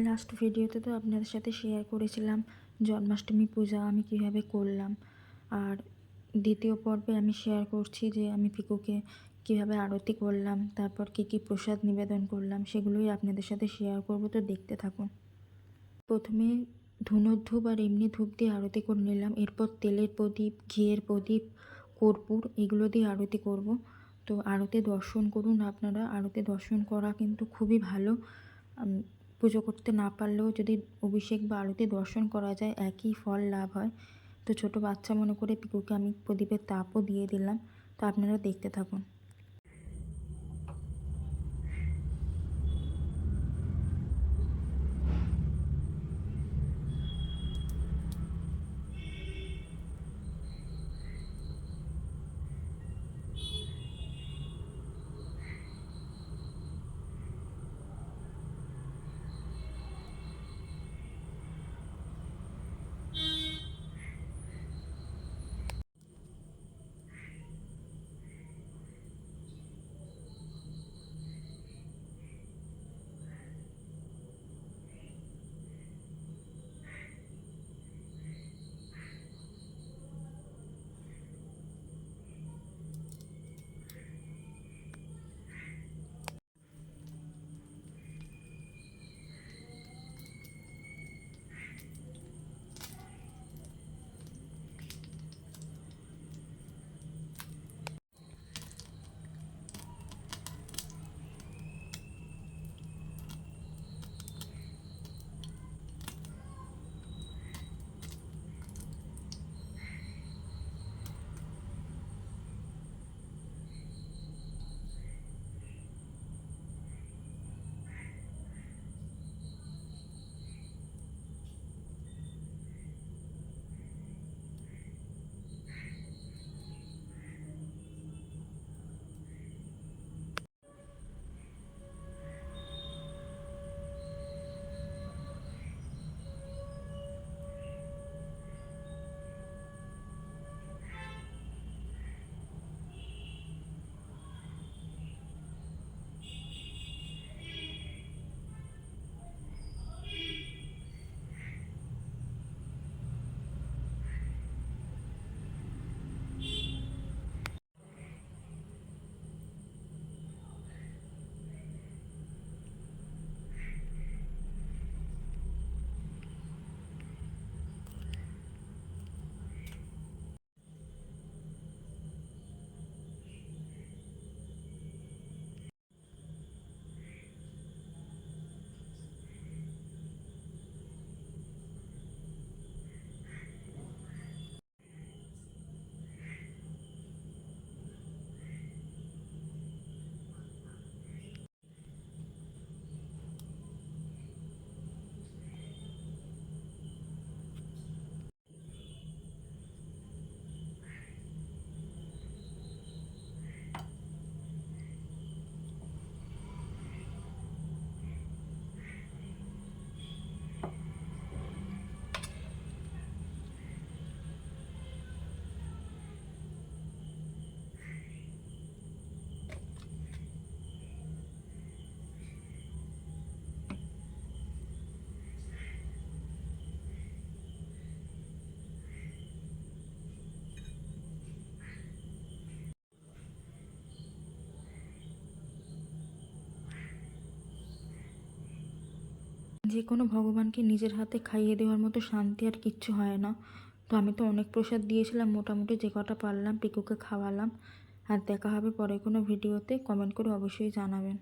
Last ভিডিওতে তো আপনাদের সাথে শেয়ার করেছিলাম, জন্মাষ্টমী পূজা আমি কীভাবে করলাম। আর দ্বিতীয় পর্বে আমি শেয়ার করছি যে আমি পিকুকে কীভাবে আরতি করলাম, তারপর কী কী প্রসাদ নিবেদন করলাম, সেগুলোই আপনাদের সাথে শেয়ার করব, তো দেখতে থাকুন। প্রথমে ধুনোর ধূপ আর এমনি ধূপ দিয়ে আরতি করে নিলাম, এরপর তেলের প্রদীপ, ঘিয়ের প্রদীপ, কর্পূর, এগুলো দিয়ে আরতি করব। তো আরতি দর্শন করুন আপনারা, আরতি দর্শন করা কিন্তু খুবই ভালো। পুজো করতে না পারলেও যদি অভিষেক বা আরতি দর্শন করা যায়, একই ফল লাভ হয়। তো ছোট বাচ্চা মনে করে পিকুকে আমি প্রদীপের তাপও দিয়ে দিলাম। তো আপনারা দেখতে থাকুন। যে কোনো ভগবানকে নিজের হাতে খাইয়ে দেওয়ার মতো শান্তি আর কিচ্ছু হয় না। তো আমি তো অনেক প্রসাদ দিয়েছিলাম, মোটামুটি যে কটা পারলাম, পিকুকে খাওয়ালাম। আর দেখা হবে পরে কোনো ভিডিওতে, কমেন্ট করে অবশ্যই জানাবেন।